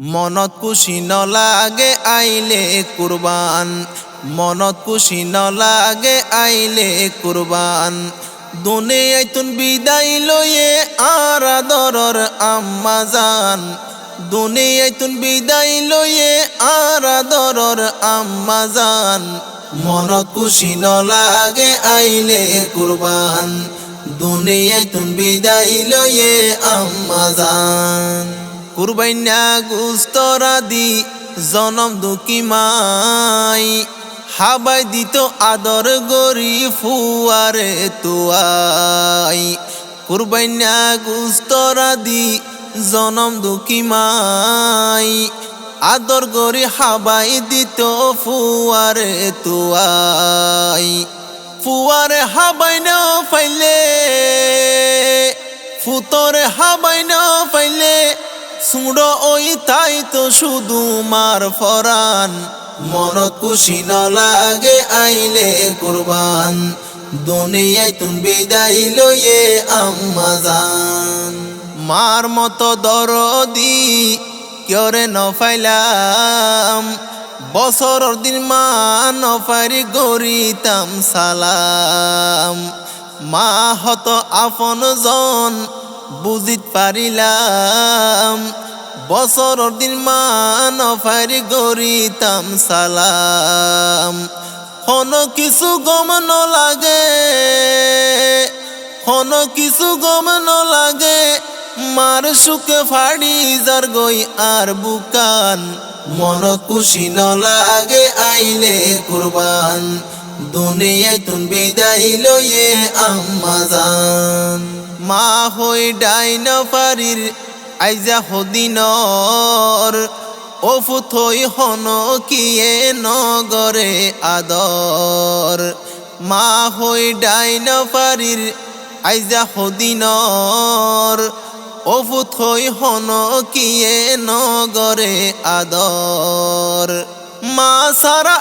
মনত খুশি ন লাগে আইলে কুরবান। মনত খুশি ন লাগে আইলে কুরবান। দুনিয়ায় তুন বিদায় লয়ে আর আদরর আম্মা জান। দুনিয়ায় তুন বিদায় লয়ে আর আদরর আম্মা জান। মনত খুশি ন লাগে আইলে কুরবান। দুনিয়ায় তুন বিদায় লয়ে আম্মা জান। কুরবাইনা গুস্তরা দি জনম দুঃখী মাই। হাবাই দিত আদর গরি ফুয়ারে তুয়াই। কুরবাইনা গুস্তরা দি জনম দুঃখী মাই। আদর গরি হাবাই দিত ফুয়ারে তুয়াই। ফুয়ারে হাবাই না ফাইলে, ফুতরে হাবাই না ফাইলে সুড় ওই, তাই তো শুধু মার ফরান। মনত খুশি ন লাগে আইলে কুরবান। দুনিয়ায় তুম বিদায় লয়ে আম্মা জান। মার মতো দরদি কিয়রে ন ফাইলাম বছরর দিন মা নফারি গরিতাম সালাম। মা হত আপন জন বুজিত পারিলাম। বছরর দিন মা নফারি গরিতাম সালাম। হন কিছু গম লাগে, হন কিছু গম লাগে, মার সুখে ফাড়ি যার গই আর বুকান। মন খুশি ন লাগে আইলে কুরবান, দুনিয়ায় তুন বিদায় লয়ে আম্মা জান। মা হই ডাইন পারির আইজা হদিনর, ও ফুথই হন কিয়ে নগরে আদর। মা হই ডাইন পারির আইজা হদিনর, ও ফুথই হন কিয়ে নগরে আদর। মা সারা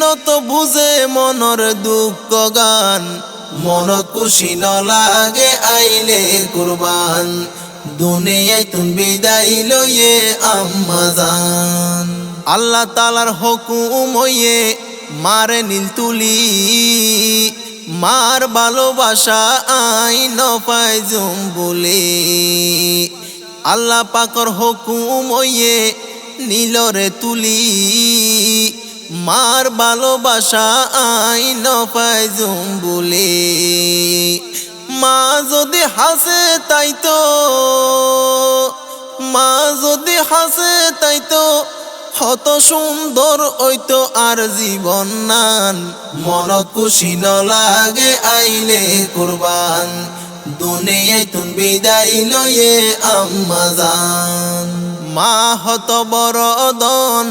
নত বুঝে মনর দুঃখ গান। মন খুশি ন লাগে আইলে কুরবান। দুনিয়ায় তুম বিদায় লয়ে আম্মা জান। আল্লাহ তালার হুকুম হইয়ে মারে নীল তুলি। মার ভালোবাসা আই নপায় জুম বলে আল্লাহ পাকর হুকুম হইয়ে নীলরে তুলি। মার ভালোবাসা আই নপায় জুম বলে মা যদি হাসে তাই তো, মা যদি হাসে তাই তো, হত সুন্দর ওইতো আর জীবন নান। মন খুশি ন লাগে আইলে কুরবান, দুনিয়ায় তুম বিদায় লয়ে আম্মা জান। মা হত বড় দন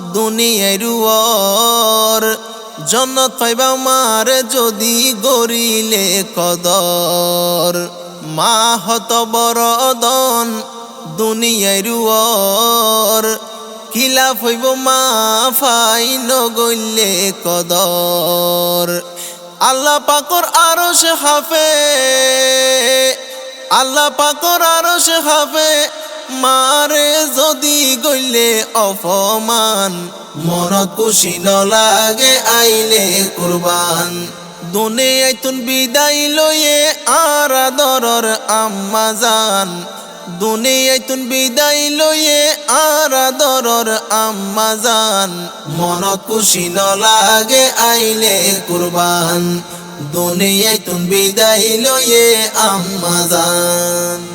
দুনিয়ায় রুয়র জন্নত পাইবা মারে যদি গরিলে কদর। মা হত বড় দন দুনিয়ায় রুয়র খিলাফ হইব মা ফাই নগইলে কদর। আল্লাহ পাকর আরও সে হাফে। আল্লাহ পাকর আরও সে হাফে। মারে যদি গইলে অপমান মন খুশি ন লাগে আইলে কুরবান। দুনিয়ায় তুন বিদায় লয়ে আর আদরর আম্মা জান দুনিয়ায় তুন বিদায় লয়ে আর আদরর আম্মা জান মন খুশি লাগে আইলে কুরবান। দুনিয়ায় তুন বিদায় লয়ে আম্মা জান